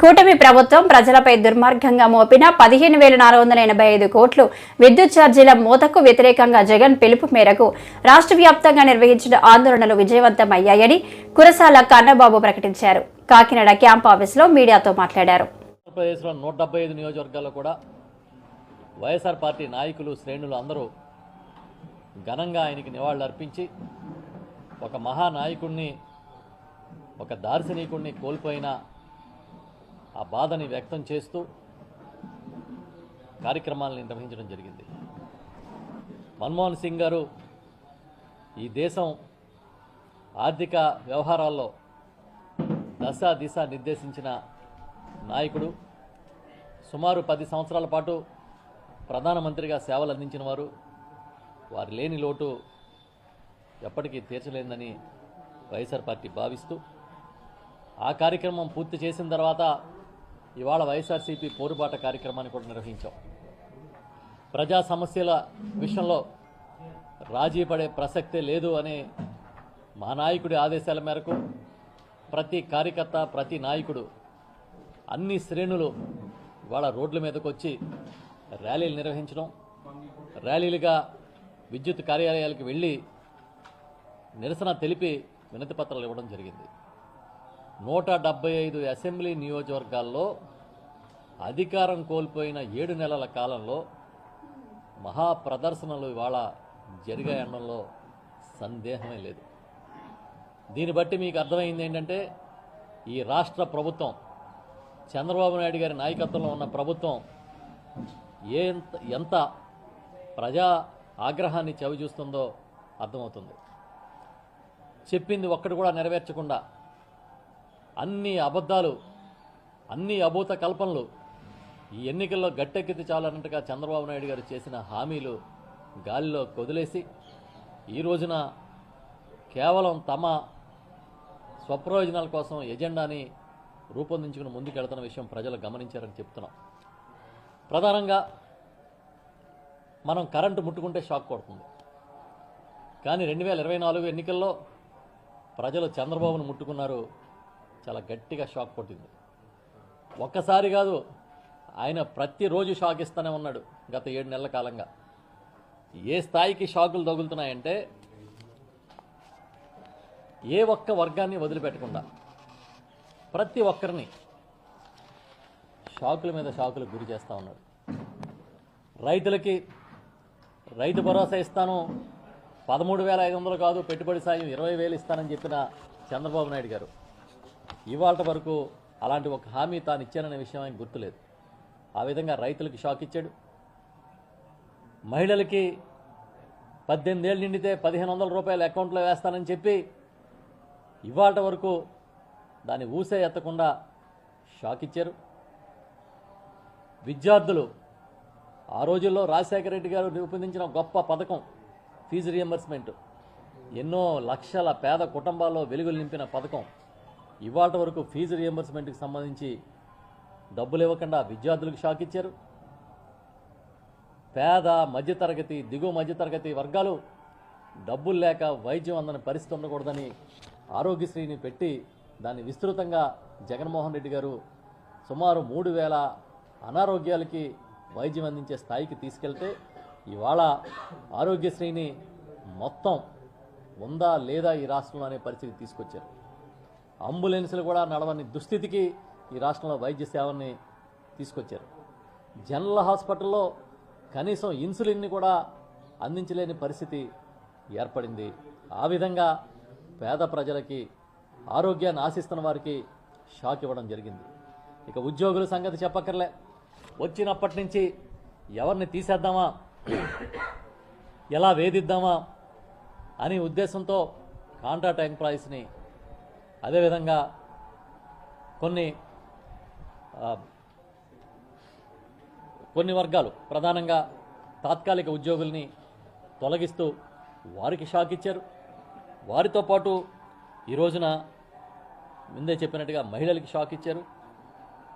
కూటమి ప్రభుత్వం ప్రజలపై దుర్మార్గంగా మోపిన పదిహేను వేల నాలుగు వందల ఎనభై ఐదు కోట్లు విద్యుత్ ఛార్జీల మూతకు వ్యతిరేకంగా జగన్ పిలుపు మేరకు రాష్ట్ర వ్యాప్తంగా నిర్వహించిన ఆందోళనలు విజయవంతమయ్యాయని కురసాల కన్నబాబు ప్రకటించారు. కాకినాడ క్యాంప్ ఆఫీసులో మీడియాతో మాట్లాడారు. ఆంధ్రప్రదేశ్లో నూట డెబ్బై ఐదు నియోజకవర్గాల్లో కూడా వైఎస్ఆర్ పార్టీ నాయకులు శ్రేణులు అందరూ ఘనంగా ఆయనకి నివాళులర్పించి ఒక మహానాయకుడిని ఒక దార్శనికుడిని కోల్పోయిన ఆ బాధని వ్యక్తం చేస్తూ కార్యక్రమాలను నిర్వహించడం జరిగింది. మన్మోహన్ సింగ్ గారు ఈ దేశం ఆర్థిక వ్యవహారాల్లో దశ దిశ నిర్దేశించిన నాయకుడు. సుమారు పది సంవత్సరాల పాటు ప్రధానమంత్రిగా సేవలు అందించిన వారు. వారు లేని లోటు ఎప్పటికీ తీర్చలేదని వైఎస్ఆర్ పార్టీ భావిస్తూ ఆ కార్యక్రమం పూర్తి చేసిన తర్వాత ఇవాళ వైఎస్ఆర్సీపీ పోరుబాట కార్యక్రమాన్ని కూడా నిర్వహించాం. ప్రజా సమస్యల విషయంలో రాజీ పడే ప్రసక్తే లేదు అనే మా నాయకుడి ఆదేశాల మేరకు ప్రతి కార్యకర్త ప్రతి నాయకుడు అన్ని శ్రేణులు ఇవాళ రోడ్ల మీదకు వచ్చి ర్యాలీలు నిర్వహించడం ర్యాలీలుగా విద్యుత్ కార్యాలయాలకు వెళ్ళి నిరసన తెలిపి వినతిపత్రాలు ఇవ్వడం జరిగింది. నూట డెబ్బై ఐదు అసెంబ్లీ నియోజకవర్గాల్లో అధికారం కోల్పోయిన ఏడు నెలల కాలంలో మహా ప్రదర్శనలు ఇవాళ జరిగాయనడంలో సందేహమే లేదు. దీన్ని బట్టి మీకు అర్థమైంది ఏంటంటే ఈ రాష్ట్ర ప్రభుత్వం చంద్రబాబు నాయుడు గారి నాయకత్వంలో ఉన్న ప్రభుత్వం ఏ ఎంత ఎంత ప్రజా ఆగ్రహాన్ని చవిచూస్తుందో అర్థమవుతుంది. చెప్పింది ఒక్కటి కూడా నెరవేర్చకుండా అన్ని అబద్ధాలు అన్ని అభూత కల్పనలు ఈ ఎన్నికల్లో గట్టెక్కితే చాలన్నట్టుగా చంద్రబాబు నాయుడు గారు చేసిన హామీలు గాలిలో కొదిలేసి ఈ రోజున కేవలం తమ స్వప్రయోజనాల కోసం ఎజెండాని రూపొందించుకుని ముందుకెళ్తున్న విషయం ప్రజలు గమనించారని చెప్తున్నాం. ప్రధానంగా మనం కరెంటు ముట్టుకుంటే షాక్ కొడుతుంది. కానీ రెండు వేల ఇరవై నాలుగు ఎన్నికల్లో ప్రజలు చంద్రబాబును ముట్టుకున్నారు చాలా గట్టిగా షాక్ కొట్టింది. ఒక్కసారి కాదు ఆయన ప్రతిరోజు షాక్ ఇస్తూనే ఉన్నాడు గత ఏడు నెలల కాలంగా. ఏ స్థాయికి షాకులు తగులుతున్నాయంటే ఏ ఒక్క వర్గాన్ని వదిలిపెట్టకుండా ప్రతి ఒక్కరిని షాకుల మీద షాకులు గురి చేస్తూ ఉన్నాడు. రైతులకి రైతు భరోసా ఇస్తాను పదమూడు వేల ఐదు వందలు కాదు పెట్టుబడి సాయం ఇరవై వేలు ఇస్తానని చెప్పిన చంద్రబాబు నాయుడు గారు. ఇవాళ వరకు అలాంటి ఒక హామీ తాను ఇచ్చాననే విషయం ఆయన గుర్తులేదు. ఆ విధంగా రైతులకు షాక్ ఇచ్చాడు. మహిళలకి పద్దెనిమిది ఏళ్ళు నిండితే పదిహేను వందల రూపాయలు అకౌంట్లో వేస్తానని చెప్పి ఇవాళ వరకు దాన్ని ఊసే ఎత్తకుండా షాక్ ఇచ్చారు. విద్యార్థులు ఆ రోజుల్లో రాజశేఖర రెడ్డి గారు రూపొందించిన గొప్ప పథకం ఫీజు రియంబర్స్మెంట్. ఎన్నో లక్షల పేద కుటుంబాల్లో వెలుగులు నింపిన పథకం. ఇవాళ వరకు ఫీజు రియంబర్స్మెంట్కి సంబంధించి డబ్బులు ఇవ్వకుండా విద్యార్థులకు షాక్ ఇచ్చారు. పేద మధ్యతరగతి దిగువ మధ్యతరగతి వర్గాలు డబ్బులు లేక వైద్యం అందని పరిస్థితి ఉండకూడదని ఆరోగ్యశ్రీని పెట్టి దాన్ని విస్తృతంగా జగన్మోహన్ రెడ్డి గారు సుమారు మూడు వేల అనారోగ్యాలకి వైద్యం అందించే స్థాయికి తీసుకెళ్తే ఇవాళ ఆరోగ్యశ్రీని మొత్తం ఉందా లేదా ఈ రాష్ట్రంలో అనే పరిస్థితి తీసుకొచ్చారు. అంబులెన్సులు కూడా నడవని దుస్థితికి ఈ రాష్ట్రంలో వైద్య సేవల్ని తీసుకొచ్చారు. జనరల్ హాస్పిటల్లో కనీసం ఇన్సులిన్ని కూడా అందించలేని పరిస్థితి ఏర్పడింది. ఆ విధంగా పేద ప్రజలకి ఆరోగ్యాన్ని ఆశిస్తున్న వారికి షాక్ ఇవ్వడం జరిగింది. ఇక ఉద్యోగుల సంగతి చెప్పక్కర్లే. వచ్చినప్పటి నుంచి ఎవరిని తీసేద్దామా? ఎలా వేధిద్దామా? అనే ఉద్దేశంతో కాంట్రాక్ట్ ఎంప్లాయీస్ని అదేవిధంగా కొన్ని కొన్ని వర్గాలు ప్రధానంగా తాత్కాలిక ఉద్యోగుల్ని తొలగిస్తూ వారికి షాక్ ఇచ్చారు. వారితో పాటు ఈ రోజున ముందే చెప్పినట్టుగా మహిళలకి షాక్ ఇచ్చారు.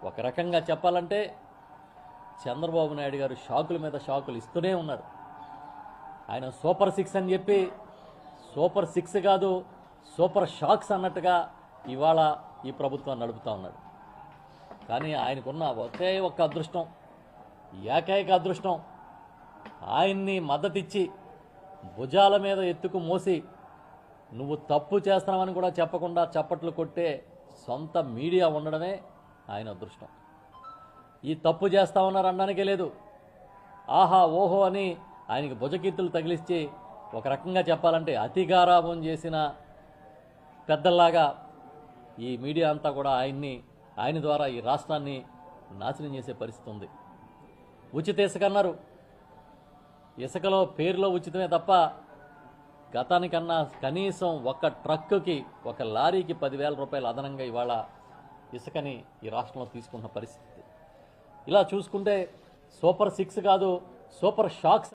ఒక రకంగా చెప్పాలంటే చంద్రబాబు నాయుడు గారు షాకుల మీద షాకులు ఇస్తూనే ఉన్నారు. ఆయన సూపర్ సిక్స్ అని చెప్పి సూపర్ సిక్స్ కాదు సూపర్ షాక్స్ అన్నట్టుగా ఇవాళ ఈ ప్రభుత్వం నడుపుతా ఉన్నాడు. కానీ ఆయనకున్న ఒకే ఒక్క అదృష్టం ఏకైక అదృష్టం ఆయన్ని మద్దతిచ్చి భుజాల మీద ఎత్తుకు మోసి నువ్వు తప్పు చేస్తున్నావని కూడా చెప్పకుండా చప్పట్లు కొట్టే సొంత మీడియా ఉండడమే ఆయన అదృష్టం. ఈ తప్పు చేస్తా ఉన్నారు అనడానికే లేదు. ఆహా ఓహో అని ఆయనకి భుజకీర్తులు తగిలిచ్చి ఒక రకంగా చెప్పాలంటే అతిగారాభం చేసిన పెద్దల్లాగా ఈ మీడియా అంతా కూడా ఆయన్ని ఆయన ద్వారా ఈ రాష్ట్రాన్ని నాశనం చేసే పరిస్థితి ఉంది ఉచిత ఇసుక అన్నారు. ఇసుకలో పేరులో ఉచితమే తప్ప గతానికన్నా కనీసం ఒక ట్రక్కుకి ఒక లారీకి పదివేల రూపాయలు అదనంగా ఇవాళ ఇసుకని ఈ రాష్ట్రంలో తీసుకున్న పరిస్థితి. ఇలా చూసుకుంటే సూపర్ సిక్స్ కాదు సూపర్ షాక్స్